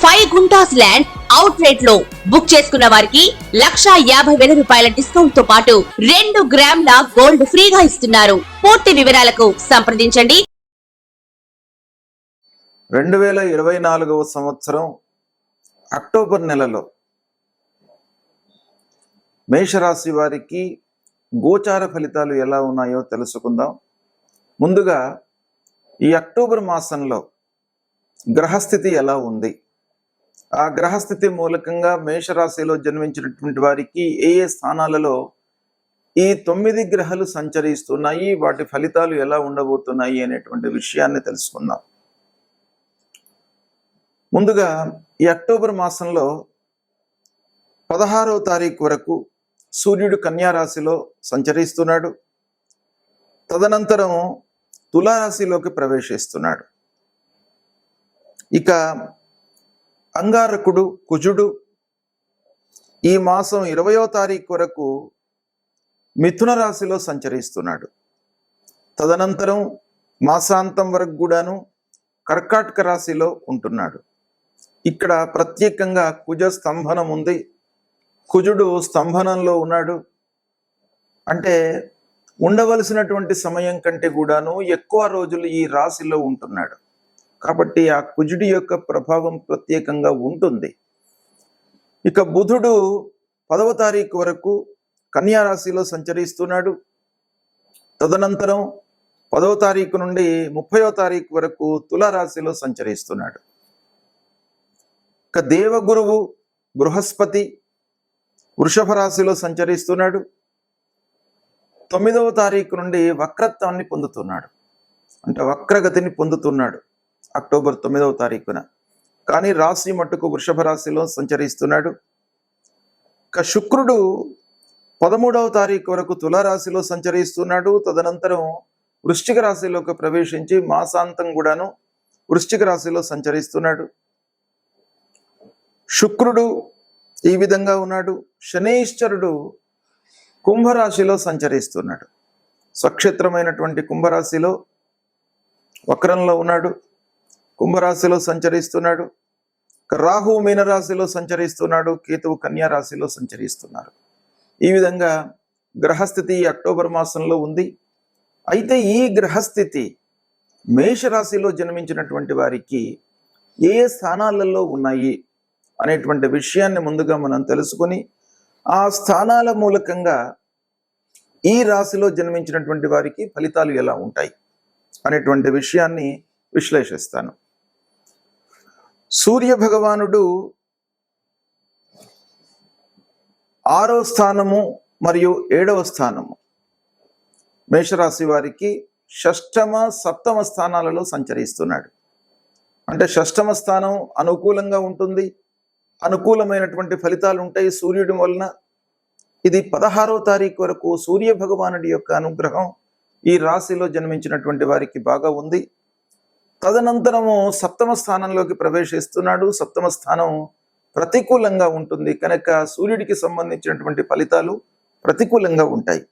Five guntas land out రేట్లో book చేసుకున్న వారికి లక్షా యాభై వేల రూపాయల డిస్కౌంట్తో పాటు రెండు గ్రాముల గోల్డ్ ఫ్రీగా ఇస్తున్నారు. పూర్తి వివరాలకు సంప్రదించండి. రెండు వేల ఇరవై నాలుగవ సంవత్సరం అక్టోబర్ నెలలో మేషరాశి వారికి గోచార ఫలితాలు ఎలా ఉన్నాయో తెలుసుకుందాం. ముందుగా ఈ అక్టోబర్ మాసంలో గ్రహస్థితి ఎలా ఉంది? ఆ గ్రహస్థితి మూలకంగా మేషరాశిలో జన్మించినటువంటి వారికి ఏ ఏ స్థానాలలో ఈ తొమ్మిది గ్రహాలు సంచరిస్తున్నాయి వాటి ఫలితాలు ఎలా ఉండబోతున్నాయి అనేటువంటి విషయాన్ని తెలుసుకుందాం. ముందుగా ఈ అక్టోబర్ మాసంలో పదహారవ తారీఖు వరకు సూర్యుడు కన్యారాశిలో సంచరిస్తున్నాడు. తదనంతరం తులారాశిలోకి ప్రవేశిస్తున్నాడు. ఇక అంగారకుడు కుజుడు. ఈ మాసం ఇరవయో తారీఖు వరకు మిథున రాశిలో సంచరిస్తున్నాడు. తదనంతరం మాసాంతం వరకు కూడాను కర్కాటక రాశిలో ఉంటున్నాడు. ఇక్కడ ప్రత్యేకంగా కుజ స్తంభనం ఉంది. కుజుడు స్తంభనంలో ఉన్నాడు. అంటే ఉండవలసినటువంటి సమయం కంటే కూడాను ఎక్కువ రోజులు ఈ రాశిలో ఉంటున్నాడు. కాబట్టి ఆ కుజుడి యొక్క ప్రభావం ప్రత్యేకంగా ఉంటుంది. ఇక బుధుడు పదవ తారీఖు వరకు కన్యా రాశిలో సంచరిస్తున్నాడు. తదనంతరం పదవ తారీఖు నుండి ముప్పయో తారీఖు వరకు తులారాశిలో సంచరిస్తున్నాడు. ఇక దేవగురువు బృహస్పతి వృషభ రాశిలో సంచరిస్తున్నాడు. తొమ్మిదవ తారీఖు నుండి వక్రత్వాన్ని పొందుతున్నాడు. అంటే వక్రగతిని పొందుతున్నాడు. అక్టోబర్ తొమ్మిదవ తారీఖున. కానీ రాశి మట్టుకు వృషభ రాశిలో సంచరిస్తున్నాడు. ఇక శుక్రుడు పదమూడవ తారీఖు వరకు తులారాశిలో సంచరిస్తున్నాడు. తదనంతరం వృశ్చిక రాశిలోకి ప్రవేశించి మాసాంతం కూడాను వృశ్చిక రాశిలో సంచరిస్తున్నాడు. శుక్రుడు ఈ విధంగా ఉన్నాడు. శనీశ్వరుడు కుంభరాశిలో సంచరిస్తున్నాడు. స్వక్షేత్రమైనటువంటి కుంభరాశిలో వక్రంలో ఉన్నాడు. కుంభరాశిలో సంచరిస్తున్నాడు. రాహు మీనరాశిలో సంచరిస్తున్నాడు. కేతువు కన్యా రాశిలో సంచరిస్తున్నారు. ఈ విధంగా గ్రహస్థితి అక్టోబర్ మాసంలో ఉంది. అయితే ఈ గ్రహస్థితి మేషరాశిలో జన్మించినటువంటి వారికి ఏ స్థానాలలో ఉన్నాయి అనేటువంటి విషయాన్ని ముందుగా మనం తెలుసుకొని ఆ స్థానాల మూలకంగా ఈ రాశిలో జన్మించినటువంటి వారికి ఫలితాలు ఎలా ఉంటాయి అనేటువంటి విషయాన్ని విశ్లేషిస్తాను. సూర్య భగవానుడు ఆరో స్థానము మరియు ఏడవ స్థానము. మేషరాశి వారికి షష్టమ సప్తమ స్థానాలలో సంచరిస్తున్నాడు. అంటే షష్టమ స్థానం అనుకూలంగా ఉంటుంది. అనుకూలమైనటువంటి ఫలితాలు ఉంటాయి సూర్యుడి వలన. ఇది పదహారో తారీఖు వరకు సూర్య భగవానుడి యొక్క అనుగ్రహం ఈ రాశిలో జన్మించినటువంటి వారికి బాగా ఉంది. తదనంతరము సప్తమ స్థానంలోకి ప్రవేశిస్తున్నాడు. సప్తమ స్థానం ప్రతికూలంగా ఉంటుంది. కనుక సూర్యుడికి సంబంధించినటువంటి ఫలితాలు ప్రతికూలంగా ఉంటాయి.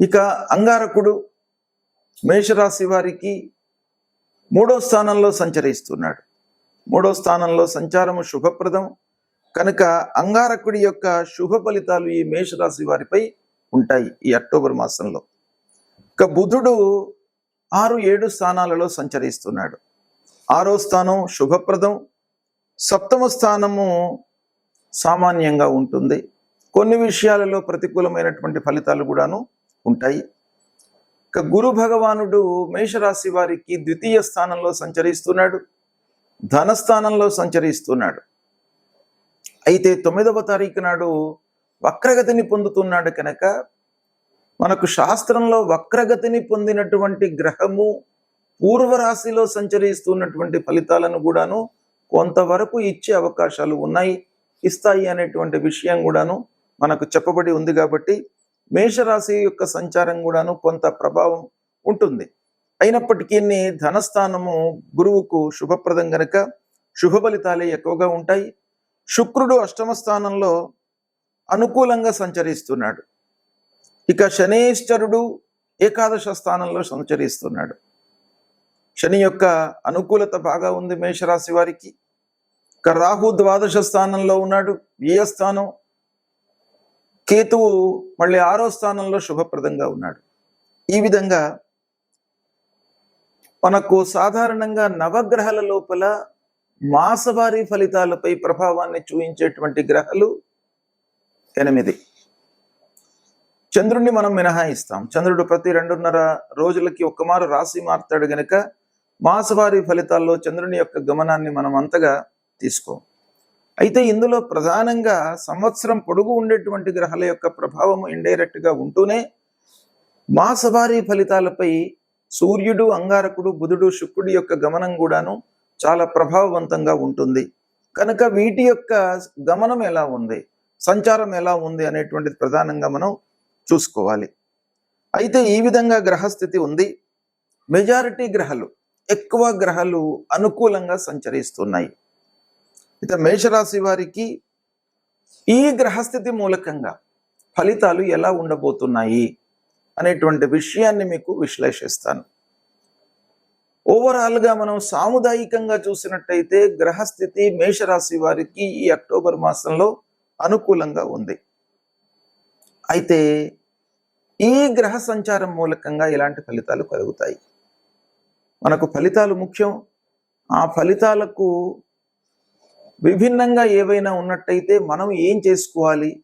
ఇక అంగారకుడు మేషరాశి వారికి మూడో స్థానంలో సంచరిస్తున్నాడు. మూడో స్థానంలో సంచారము శుభప్రదం. కనుక అంగారకుడి యొక్క శుభ ఫలితాలు ఈ మేషరాశి వారిపై ఉంటాయి ఈ అక్టోబర్ మాసంలో. ఇక బుధుడు ఆరు ఏడు స్థానాలలో సంచరిస్తున్నాడు. ఆరో స్థానం శుభప్రదం. సప్తమ స్థానము సామాన్యంగా ఉంటుంది. కొన్ని విషయాలలో ప్రతికూలమైనటువంటి ఫలితాలు కూడాను ఉంటాయి. ఇక గురు భగవానుడు మేషరాశి వారికి ద్వితీయ స్థానంలో సంచరిస్తున్నాడు. ధనస్థానంలో సంచరిస్తున్నాడు. అయితే తొమ్మిదవ తారీఖు నాడు వక్రగతిని పొందుతున్నాడు కనుక మనకు శాస్త్రంలో వక్రగతిని పొందినటువంటి గ్రహము పూర్వరాశిలో సంచరిస్తున్నటువంటి ఫలితాలను కూడాను కొంతవరకు ఇచ్చే అవకాశాలు ఉన్నాయి ఇస్తాయి అనేటువంటి విషయం కూడాను మనకు చెప్పబడి ఉంది కాబట్టి మేషరాశి యొక్క సంచారం కూడాను కొంత ప్రభావం ఉంటుంది. అయినప్పటికీ ధనస్థానము గురువుకు శుభప్రదం గనక శుభ ఫలితాలే ఎక్కువగా ఉంటాయి. శుక్రుడు అష్టమ స్థానంలో అనుకూలంగా సంచరిస్తున్నాడు. ఇక శనేశ్వరుడు ఏకాదశ స్థానంలో సంచరిస్తున్నాడు. శని యొక్క అనుకూలత బాగా ఉంది మేషరాశి వారికి. ఇక రాహు ద్వాదశ స్థానంలో ఉన్నాడు వ్యయ స్థానం? కేతువు మళ్ళీ ఆరో స్థానంలో శుభప్రదంగా ఉన్నాడు. ఈ విధంగా మనకు సాధారణంగా నవగ్రహాల లోపల మాసవారీ ఫలితాలపై ప్రభావాన్ని చూపించేటువంటి గ్రహాలు ఎనిమిది. చంద్రుణ్ణి మనం మినహాయిస్తాం. చంద్రుడు ప్రతి రెండున్నర రోజులకి ఒక్కమారు రాశి మారుతాడు గనక మాసవారీ ఫలితాల్లో చంద్రుని యొక్క గమనాన్ని మనం అంతగా తీసుకోం. అయితే ఇందులో ప్రధానంగా సంవత్సరం పొడుగు ఉండేటువంటి గ్రహాల యొక్క ప్రభావం ఇండైరెక్ట్గా ఉంటూనే మాసవారీ ఫలితాలపై సూర్యుడు అంగారకుడు బుధుడు శుక్రుడి యొక్క గమనం కూడాను చాలా ప్రభావవంతంగా ఉంటుంది. కనుక వీటి యొక్క గమనం ఎలా ఉంది? సంచారం ఎలా ఉంది? అనేటువంటిది ప్రధానంగా మనం చూసుకోవాలి. అయితే ఈ విధంగా గ్రహస్థితి ఉంది. మెజారిటీ గ్రహాలు ఎక్కువ గ్రహాలు అనుకూలంగా సంచరిస్తున్నాయి. ఇక మేషరాశి వారికి ఈ గ్రహస్థితి మూలకంగా ఫలితాలు ఎలా ఉండబోతున్నాయి అనేటువంటి విషయాన్ని మీకు విశ్లేషిస్తాను. ఓవరాల్గా మనం సాముదాయికంగా చూసినట్టయితే గ్రహస్థితి మేషరాశి వారికి ఈ అక్టోబర్ మాసంలో అనుకూలంగా ఉంది. అయితే ఈ గ్రహ సంచారం మూలకంగా ఇలాంటి ఫలితాలు కలుగుతాయి. మనకు ఫలితాలు ముఖ్యం. ఆ ఫలితాలకు విభిన్నంగా ఏవైనా ఉన్నట్టయితే మనం ఏం చేసుకోవాలి?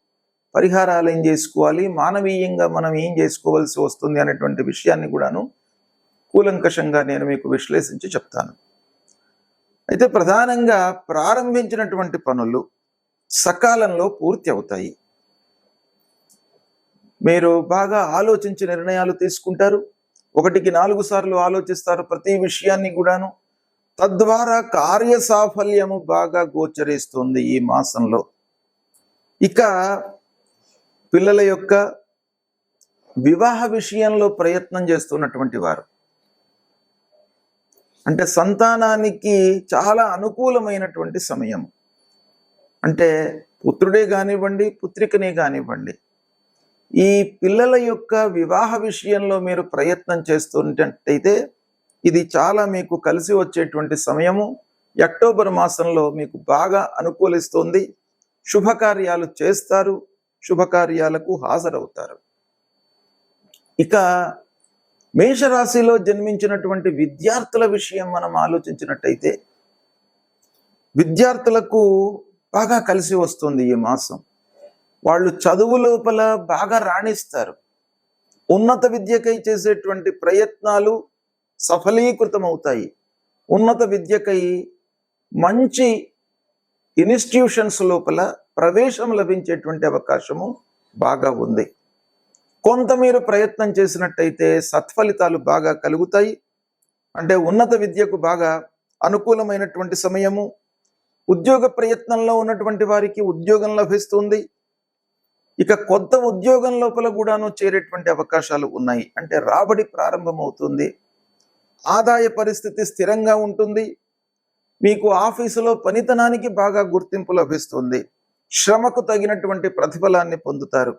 పరిహారాలు ఏం చేసుకోవాలి? మానవీయంగా మనం ఏం చేసుకోవాల్సి వస్తుంది అనేటువంటి విషయాన్ని కూడాను కూలంకషంగా నేను మీకు విశ్లేషించి చెప్తాను. అయితే ప్రధానంగా ప్రారంభించినటువంటి పనులు సకాలంలో పూర్తి అవుతాయి. మీరు బాగా ఆలోచించి నిర్ణయాలు తీసుకుంటారు. ఒకటికి నాలుగు సార్లు ఆలోచిస్తారు ప్రతి విషయాన్ని కూడాను. తద్వారా కార్య సాఫల్యము బాగా గోచరిస్తుంది ఈ మాసంలో. ఇక పిల్లల యొక్క వివాహ విషయంలో ప్రయత్నం చేస్తున్నటువంటి వారు. అంటే సంతానానికి చాలా అనుకూలమైనటువంటి సమయం అంటే పుత్రుడే కానివ్వండి పుత్రికనే కానివ్వండి ఈ పిల్లల యొక్క వివాహ విషయంలో మీరు ప్రయత్నం చేస్తున్నట్టయితే ఇది చాలా మీకు కలిసి వచ్చేటువంటి సమయము. అక్టోబర్ మాసంలో మీకు బాగా అనుకూలిస్తుంది. శుభకార్యాలు చేస్తారు. శుభకార్యాలకు హాజరవుతారు. ఇక మేషరాశిలో జన్మించినటువంటి విద్యార్థుల విషయం మనం ఆలోచించినట్టయితే విద్యార్థులకు బాగా కలిసి వస్తుంది ఈ మాసం. వాళ్ళు చదువు లోపల బాగా రాణిస్తారు. ఉన్నత విద్యకై చేసేటువంటి ప్రయత్నాలు సఫలీకృతం అవుతాయి ఉన్నత విద్యకై మంచి ఇన్స్టిట్యూషన్స్ లోపల ప్రవేశం లభించేటువంటి అవకాశము బాగా ఉంది. కొంత మీరు ప్రయత్నం చేసినట్టయితే సత్ఫలితాలు బాగా కలుగుతాయి. అంటే ఉన్నత విద్యకు బాగా అనుకూలమైనటువంటి సమయము. ఉద్యోగ ప్రయత్నంలో ఉన్నటువంటి వారికి ఉద్యోగం లభిస్తుంది. ఇక కొత్త ఉద్యోగం లోపల కూడాను చేరేటువంటి అవకాశాలు ఉన్నాయి. అంటే రాబడి ప్రారంభమవుతుంది. ఆదాయ పరిస్థితి స్థిరంగా ఉంటుంది. మీకు ఆఫీసులో పనితనానికి బాగా గుర్తింపు లభిస్తుంది. శ్రమకు తగినటువంటి ప్రతిఫలాన్ని పొందుతారు.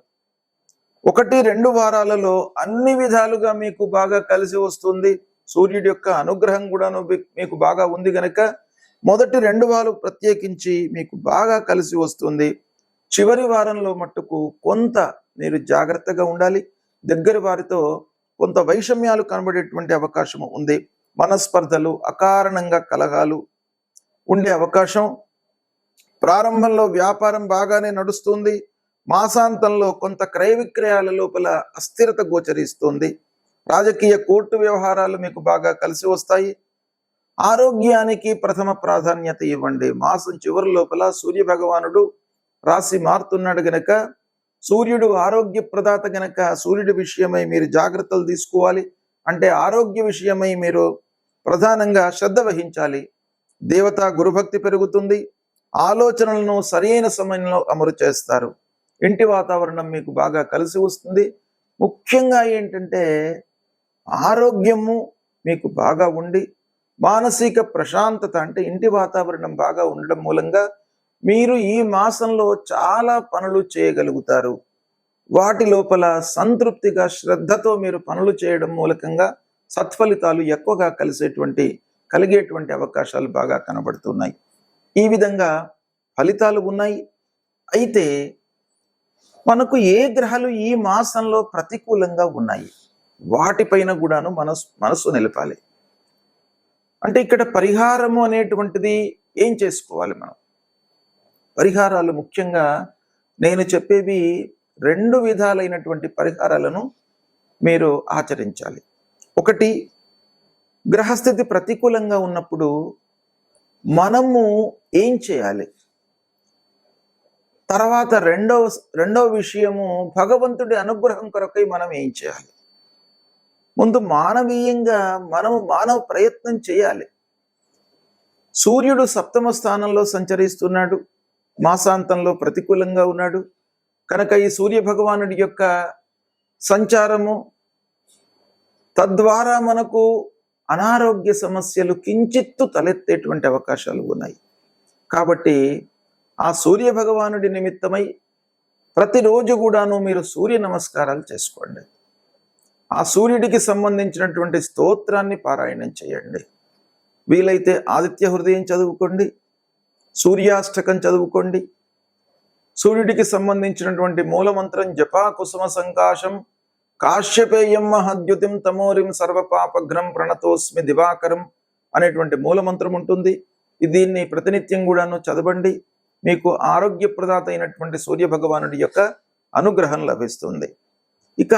ఒకటి రెండు వారాలలో అన్ని విధాలుగా మీకు బాగా కలిసి వస్తుంది. సూర్యుడి యొక్క అనుగ్రహం కూడాను మీకు బాగా ఉంది గనక మొదటి రెండు వారాలు ప్రత్యేకించి మీకు బాగా కలిసి వస్తుంది. చివరి వారంలో మట్టుకు కొంత మీరు జాగ్రత్తగా ఉండాలి. దగ్గర వారితో కొంత వైషమ్యాలు కనబడేటువంటి అవకాశం ఉంది. మనస్పర్ధలు అకారణంగా కలహాలు ఉండే అవకాశం. ప్రారంభంలో వ్యాపారం బాగానే నడుస్తుంది. మాసాంతంలో కొంత క్రయ విక్రయాల లోపల అస్థిరత గోచరిస్తుంది. రాజకీయ కోర్టు వ్యవహారాలు మీకు బాగా కలిసి వస్తాయి. ఆరోగ్యానికి ప్రథమ ప్రాధాన్యత ఇవ్వండి. మాసం చివరి లోపల సూర్య భగవానుడు రాశి మారుతున్నాడు గనక సూర్యుడు ఆరోగ్య ప్రదాత గనక సూర్యుడి విషయమై మీరు జాగ్రత్తలు తీసుకోవాలి. అంటే ఆరోగ్య విషయమై మీరు ప్రధానంగా శ్రద్ధ వహించాలి. దేవత గురుభక్తి పెరుగుతుంది. ఆలోచనలను సరైన సమయంలో అమలు చేస్తారు. ఇంటి వాతావరణం మీకు బాగా కలిసి వస్తుంది. ముఖ్యంగా ఏంటంటే ఆరోగ్యము మీకు బాగా ఉండి మానసిక ప్రశాంతత అంటే ఇంటి వాతావరణం బాగా ఉండడం మూలంగా మీరు ఈ మాసంలో చాలా పనులు చేయగలుగుతారు. వాటి లోపల సంతృప్తిగా శ్రద్ధతో మీరు పనులు చేయడం మూలకంగా సత్ఫలితాలు ఎక్కువగా కలిసేటువంటి కలిగేటువంటి అవకాశాలు బాగా కనబడుతున్నాయి. ఈ విధంగా ఫలితాలు ఉన్నాయి. అయితే మనకు ఏ గ్రహాలు ఈ మాసంలో ప్రతికూలంగా ఉన్నాయి? వాటిపైన కూడాను మనసు మనసు నిలపాలి. అంటే ఇక్కడ పరిహారము అనేటువంటిది ఏం చేసుకోవాలి మనం? పరిహారాలు ముఖ్యంగా నేను చెప్పేవి రెండు విధాలైనటువంటి పరిహారాలను మీరు ఆచరించాలి. ఒకటి గ్రహస్థితి ప్రతికూలంగా ఉన్నప్పుడు మనము ఏం చేయాలి? తర్వాత రెండవ రెండవ విషయము భగవంతుడి అనుగ్రహం కొరకై మనం ఏం చేయాలి? ముందు మానవీయంగా మనము మానవ ప్రయత్నం చేయాలి. సూర్యుడు సప్తమ స్థానంలో సంచరిస్తున్నాడు. మాసాంతంలో ప్రతికూలంగా ఉన్నాడు. కనుక ఈ సూర్య భగవానుడి యొక్క సంచారము తద్వారా మనకు అనారోగ్య సమస్యలు కించిత్తు తలెత్తేటువంటి అవకాశాలు ఉన్నాయి. కాబట్టి ఆ సూర్య భగవానుడి నిమిత్తమై ప్రతిరోజు కూడాను మీరు సూర్య నమస్కారాలు చేసుకోండి. ఆ సూర్యుడికి సంబంధించినటువంటి స్తోత్రాన్ని పారాయణం చేయండి. వీలైతే ఆదిత్య హృదయం చదువుకోండి. సూర్యాష్టకం చదువుకోండి. సూర్యుడికి సంబంధించినటువంటి మూలమంత్రం జపా కుసుమ సంకాశం కాశ్యపేయం మహద్యుతిం తమోరిం సర్వపాపఘ్నం ప్రణతోస్మి దివాకరం అనేటువంటి మూలమంత్రం ఉంటుంది. దీన్ని ప్రతినిత్యం కూడాను చదవండి. మీకు ఆరోగ్యప్రదాత అయినటువంటి సూర్య భగవానుడి యొక్క అనుగ్రహం లభిస్తుంది. ఇక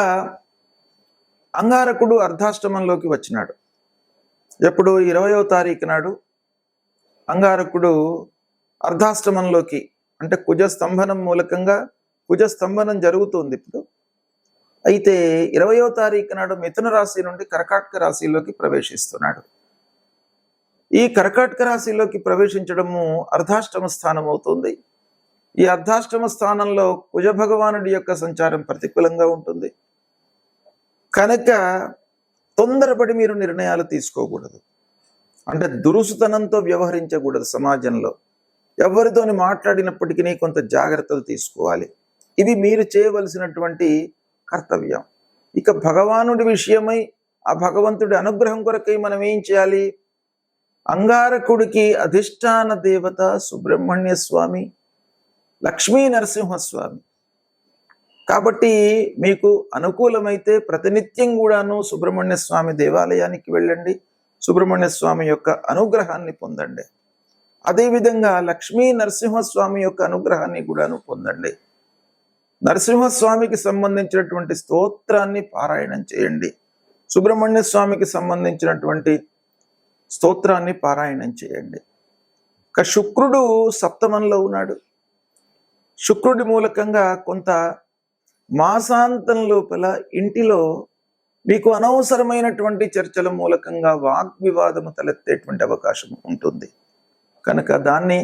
అంగారకుడు అర్ధాష్టమంలోకి వచ్చినాడు. ఎప్పుడు ఇరవయో తారీఖు నాడు అంగారకుడు అర్ధాష్టమంలోకి అంటే కుజ స్తంభనం మూలకంగా కుజ స్తంభనం జరుగుతుంది ఇప్పుడు. అయితే ఇరవయో తారీఖు నాడు మిథున రాశి నుండి కర్కాటక రాశిలోకి ప్రవేశిస్తున్నాడు. ఈ కర్కాటక రాశిలోకి ప్రవేశించడము అర్ధాష్టమ స్థానం అవుతుంది ఈ అర్ధాష్టమ స్థానంలో కుజ భగవానుడి యొక్క సంచారం ప్రతికూలంగా ఉంటుంది. కనుక తొందరపడి మీరు నిర్ణయాలు తీసుకోకూడదు. అంటే దురుసుతనంతో వ్యవహరించకూడదు సమాజంలో. ఎవరితోని మాట్లాడినప్పటికీ కొంత జాగ్రత్తలు తీసుకోవాలి. ఇది మీరు చేయవలసినటువంటి కర్తవ్యం. ఇక భగవానుడి విషయమై ఆ భగవంతుడి అనుగ్రహం కొరకై మనం ఏం చేయాలి? అంగారకుడికి అధిష్టాన దేవత సుబ్రహ్మణ్య స్వామి లక్ష్మీ నరసింహస్వామి. కాబట్టి మీకు అనుకూలమైతే ప్రతినిత్యం కూడాను సుబ్రహ్మణ్య స్వామి దేవాలయానికి వెళ్ళండి. సుబ్రహ్మణ్య స్వామి యొక్క అనుగ్రహాన్ని పొందండి. అదేవిధంగా లక్ష్మీ నరసింహస్వామి యొక్క అనుగ్రహాన్ని కూడాను పొందండి. నరసింహస్వామికి సంబంధించినటువంటి స్తోత్రాన్ని పారాయణం చేయండి. సుబ్రహ్మణ్య స్వామికి సంబంధించినటువంటి స్తోత్రాన్ని పారాయణం చేయండి. ఇక శుక్రుడు సప్తమంలో ఉన్నాడు. శుక్రుడి మూలకంగా కొంత మాసాంతం లోపల ఇంటిలో మీకు అనవసరమైనటువంటి చర్చల మూలకంగా వాగ్వివాదము తలెత్తేటువంటి అవకాశం ఉంటుంది. కనుక దాన్ని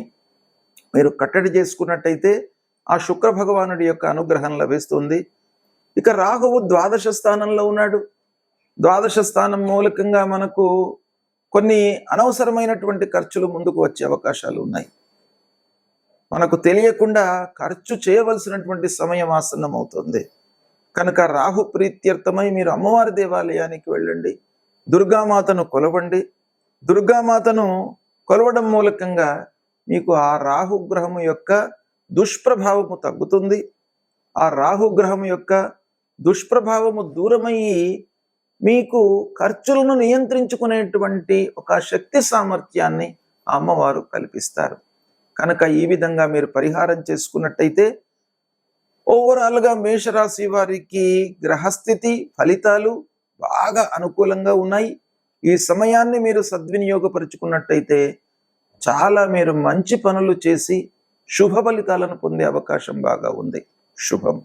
మీరు కట్టడి చేసుకున్నట్టయితే ఆ శుక్ర భగవానుడి యొక్క అనుగ్రహం లభిస్తుంది. ఇక రాహువు ద్వాదశ స్థానంలో ఉన్నాడు. ద్వాదశ స్థానం మూలకంగా మనకు కొన్ని అనవసరమైనటువంటి ఖర్చులు ముందుకు వచ్చే అవకాశాలు ఉన్నాయి. మనకు తెలియకుండా ఖర్చు చేయవలసినటువంటి సమయం ఆసన్నం అవుతుంది కనుక రాహు ప్రీత్యర్థమై మీరు అమ్మవారి దేవాలయానికి వెళ్ళండి. దుర్గామాతను కొలవండి. దుర్గామాతను కొలవడం మూలకంగా మీకు ఆ రాహుగ్రహము యొక్క దుష్ప్రభావము తగ్గుతుంది. ఆ రాహుగ్రహం యొక్క దుష్ప్రభావము దూరమయ్యి మీకు ఖర్చులను నియంత్రించుకునేటువంటి ఒక శక్తి సామర్థ్యాన్ని అమ్మవారు కల్పిస్తారు. కనుక ఈ విధంగా మీరు పరిహారం చేసుకున్నట్టయితే ఓవరాల్గా మేషరాశి వారికి గ్రహస్థితి ఫలితాలు బాగా అనుకూలంగా ఉన్నాయి. ఈ సమయాన్ని మీరు సద్వినియోగపరుచుకున్నట్టయితే చాలా మీరు మంచి పనులు చేసి శుభ ఫలితాలను పొందే అవకాశం బాగా ఉంది. శుభం.